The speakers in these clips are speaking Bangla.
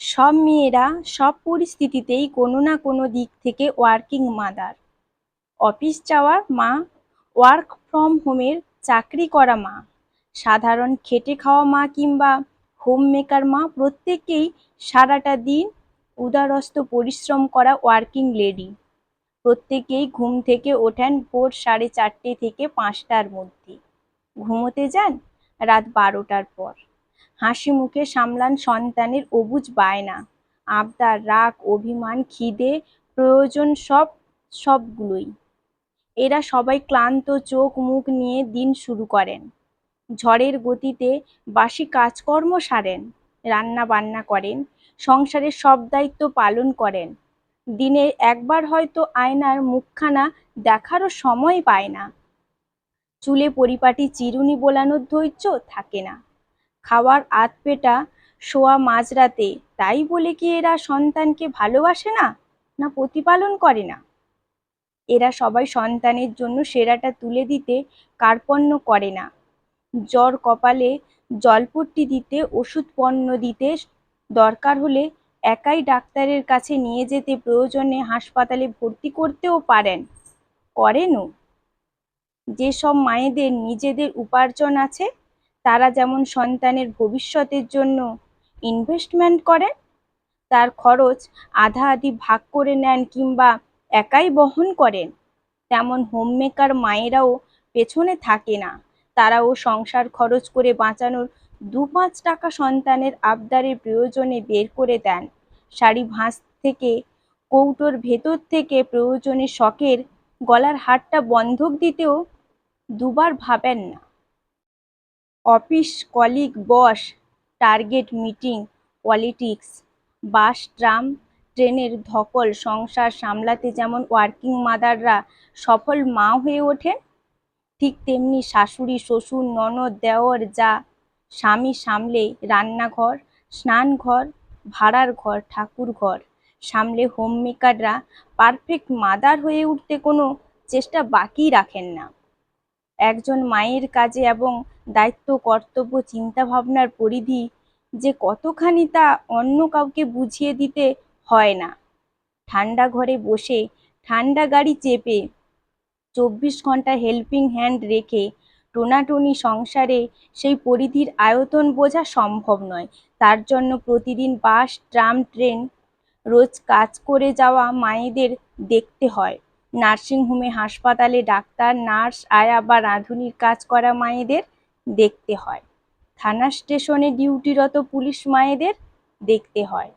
সব মেয়েরা সব পরিস্থিতিতেই কোনো না কোনো দিক থেকে ওয়ার্কিং মাদার অফিস যাওয়া মা ওয়ার্ক ফ্রম হোমের চাকরি করা মা, সাধারণ খেটে খাওয়া মা কিংবা হোম মেকার মা প্রত্যেকেই সারাটা দিন উদারস্ত পরিশ্রম করা ওয়ার্কিং লেডি প্রত্যেকেই ঘুম থেকে ওঠেন ভোর সাড়ে চারটে থেকে পাঁচটার মধ্যে। ঘুমোতে যান রাত বারোটার পর। হাসি মুখে সামলান সন্তানের অবুঝ বায়না। আবদার, রাগ, অভিমান, খিদে, প্রয়োজন সব, সবগুলোই। এরা সবাই ক্লান্ত চোখ মুখ নিয়ে দিন শুরু করেন। ঝড়ের গতিতে বাসি কাজকর্ম সারেন, রান্না বান্না করেন, সংসারের সব দায়িত্ব পালন করেন। দিনে একবার হয়তো আয়নার মুখখানা দেখারও সময় পায় না। চুলে পরিপাটি চিরুনি বোলানোর ধৈর্য থাকে না। খাওয়ার আধপেটা শোয়া মাঝরাতে, তাই বলে কি এরা সন্তানকে ভালোবাসে না না প্রতিপালন করে না? এরা সবাই সন্তানের জন্য সেরাটা তুলে দিতে কার্পণ্য করে না। জ্বর কপালে জলপট্টি দিতে, ওষুধ পণ্য দিতে দরকার হলে একাই ডাক্তারের কাছে নিয়ে যেতে প্রয়োজনে হাসপাতালে ভর্তি করতেও পারেন। করেনও? যেসব মায়েদের নিজেদের উপার্জন আছে তারা যেমন সন্তানের ভবিষ্যতের জন্য ইনভেস্টমেন্ট করেন, তার খরচ আধা আধি ভাগ করে নেন কিংবা একাই বহন করেন, তেমন হোমমেকার মায়েরাও পেছনে থাকে না। তারাও সংসার খরচ করে বাঁচানোর দু পাঁচ টাকা সন্তানের আবদারের প্রয়োজনে বের করে দেন। শাড়ি ভাঁজ থেকে, কৌটোর ভেতর থেকে প্রয়োজনে শখের গলার হারটা বন্ধক দিতেও দুবার ভাবেন না। Office colleague boss, target meeting, politics, bus, tram, ট্রেনের ধকল, সংসার সামলাতে যেমন ওয়ার্কিং মাদাররা সফল মা হয়ে ওঠেন, ঠিক তেমনি শাশুড়ি, শ্বশুর, ননদ, দেওর যা স্বামী সামলে রান্নাঘর, স্নানঘর, ভাড়ার ঘর, ঠাকুর ঘর সামলে হোম মেকাররা পারফেক্ট মাদার হয়ে উঠতে কোনো চেষ্টা বাকি রাখেন না। একজন মায়ের কাজে এবং দায়িত্ব, কর্তব্য, চিন্তাভাবনার পরিধি যে কতখানি তা অন্য কাউকে বুঝিয়ে দিতে হয় না। ঠান্ডা ঘরে বসে ঠান্ডা গাড়ি চেপে চব্বিশ ঘণ্টা হেল্পিং হ্যান্ড রেখে টোনাটুনি সংসারে সেই পরিধির আয়তন বোঝা সম্ভব নয়। তার জন্য প্রতিদিন বাস, ট্রাম, ট্রেন রোজ কাজ করে যাওয়া মায়েদের দেখতে হয়। নার্সিংহোমে হাসপাতালে ডাক্তার, নার্স, আয়া বা রাঁধুনির কাজ করা মায়েদের দেখতে হয়। থানা স্টেশনে ডিউটিরত পুলিশ মায়েদের দেখতে হয়।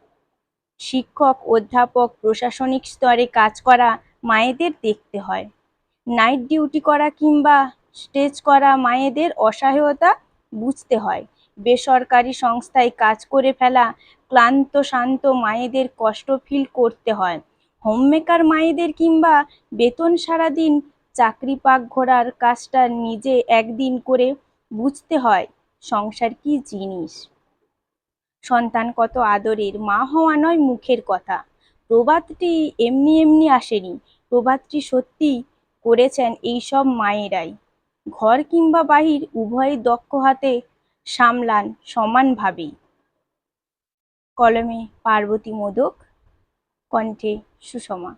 শিক্ষক, অধ্যাপক, প্রশাসনিক স্তরে কাজ করা মায়েদের দেখতে হয়। নাইট ডিউটি করা কিংবা স্টেজ করা মায়েদের অসহায়তা বুঝতে হয়। বেসরকারি সংস্থায় কাজ করে ফেলা ক্লান্ত, শান্ত মায়েদের কষ্ট ফিল করতে হয়। হোমমেকার মায়েদের কিংবা বেতন সারাদিন চাকরি পাক ঘোরার কাজটা নিজে একদিন করে বুঝতে হয়, সংসার কি জিনিস? সন্তান কত আদরের, মা হওয়া নয় মুখের কথা। প্রবাদটি এমনি এমনি আসেনি প্রবাদটি সত্যি করেছেন এইসব মায়েরাই। ঘর কিংবা বাহির উভয় দক্ষ হাতে সামলান সমানভাবেই। কলমে পার্বতী মোদক কণ্ঠে সুষমা।